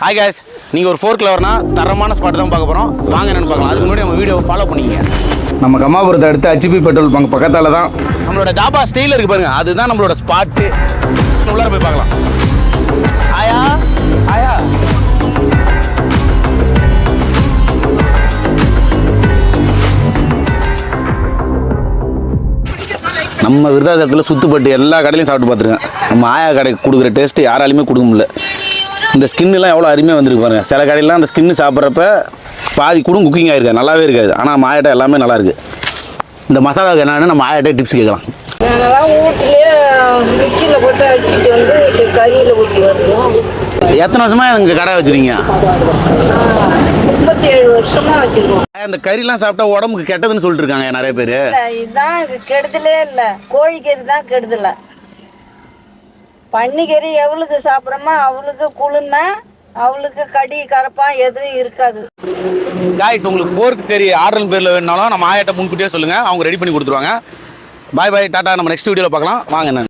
Hi guys நீங்கள் ஒரு four கிளவர்னா தரமான ஸ்பாட் தான் பார்க்க போகிறோம் வாங்க என்னென்னு பார்க்கலாம். அதுக்கு முன்னாடி நம்ம வீடியோ ஃபாலோ பண்ணிக்கங்க. நம்ம கம்மாபுரத்தை அடுத்து ஹெச்பி பெட்ரோல் பங்க் பக்கத்தால தான். நம்மளோட ஜாபா ஸ்டைல் இருக்கு பாருங்க. அதுதான் நம்மளோட ஸ்பாட்டு உள்ளார போய் பார்க்கலாம். ஆயா ஆயா. நம்ம விருதாச்சலத்தில் சுத்துப்பட்டு எல்லா கடையிலையும் சாப்பிட்டு பார்த்துருக்கேன். நம்ம ஆயா கடை கொடுக்குற டேஸ்ட்டு யாராலையுமே கொடுக்க முடியல. இந்த ஸ்கின்னுலாம் எவ்வளோ அருமையாக வந்திருக்கு பாருங்க. சில கடையிலாம் அந்த ஸ்கின்னு சாப்பிட்றப்ப பாதி கூட குக்கிங் ஆயிருக்காது. நல்லாவே இருக்காது. ஆனால் மாயாட்ட எல்லாமே நல்லா இருக்கு. இந்த மசாலாவுக்கு என்னன்னு நம்ம டிப்ஸ் கேட்கலாம். எத்தனை வருஷமா இங்கே கடை வச்சுருக்கீங்க? இந்த கறிலாம் சாப்பிட்டா உடம்புக்கு கெட்டதுன்னு சொல்லிட்டு இருக்காங்க நிறைய பேர். இதுதான் கெடுதலே இல்லை. கோழிக்கறி தான் கெடுதல. பன்னிக்கறி எவ்வளோக்கு சாப்பிட்றோமோ அவளுக்கு குளுமை அவளுக்கு கடி கரப்பா எதுவும் இருக்காது. காய்ஸ் உங்களுக்கு போர்க் கறி ஆர்டர் பேரில் வேணுனாலும் நம்ம ஆயாட்ட முன்கூட்டியே சொல்லுங்கள் அவங்க ரெடி பண்ணி கொடுத்துருவாங்க. பாய் பாய் டாட்டா நம்ம நெக்ஸ்ட் வீடியோவில் பார்க்கலாம். வாங்க